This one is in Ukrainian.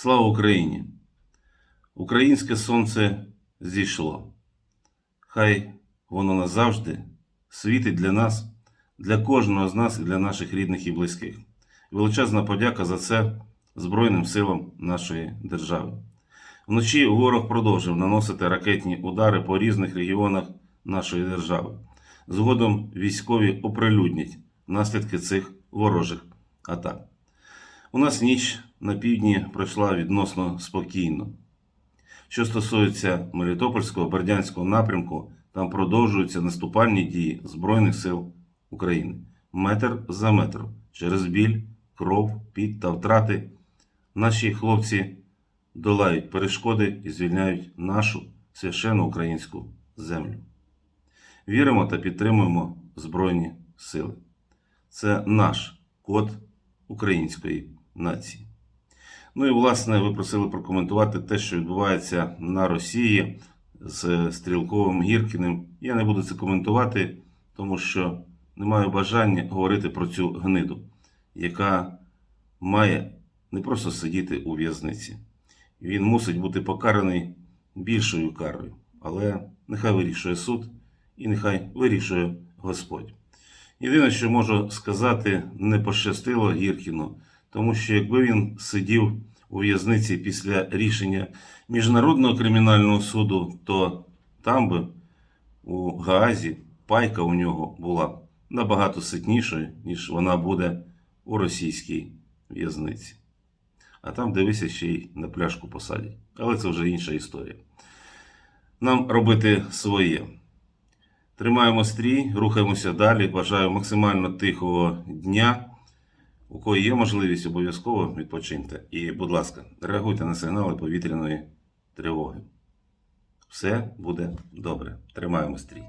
Слава Україні! Українське сонце зійшло. Хай воно назавжди світить для нас, для кожного з нас і для наших рідних і близьких. Величезна подяка за це Збройним силам нашої держави. Вночі ворог продовжив наносити ракетні удари по різних регіонах нашої держави. Згодом військові оприлюднять наслідки цих ворожих атак. У нас ніч на півдні пройшла відносно спокійно. Що стосується Мелітопольського Бердянського напрямку, там продовжуються наступальні дії Збройних сил України. Метр за метром, через біль, кров, піт та втрати. Наші хлопці долають перешкоди і звільняють нашу священну українську землю. Віримо та підтримуємо Збройні сили. Це наш код української нації. Ну і власне ви просили прокоментувати те, що відбувається на Росії з Стрілковим Гіркіним. Я не буду це коментувати, тому що не маю бажання говорити про цю гниду, яка має не просто сидіти у в'язниці. Він мусить бути покараний більшою карою, але нехай вирішує суд і нехай вирішує Господь. Єдине, що можу сказати, не пощастило Гіркіну, тому що якби він сидів у в'язниці після рішення Міжнародного кримінального суду, то там би у Гаазі пайка у нього була набагато ситнішою, ніж вона буде у російській в'язниці. А там дивися ще й на пляшку посадять. Але це вже інша історія. Нам робити своє. Тримаємо стрій, рухаємося далі. Бажаю максимально тихого дня. У кого є можливість, обов'язково відпочиньте. І, будь ласка, реагуйте на сигнали повітряної тривоги. Все буде добре. Тримаємо стрій.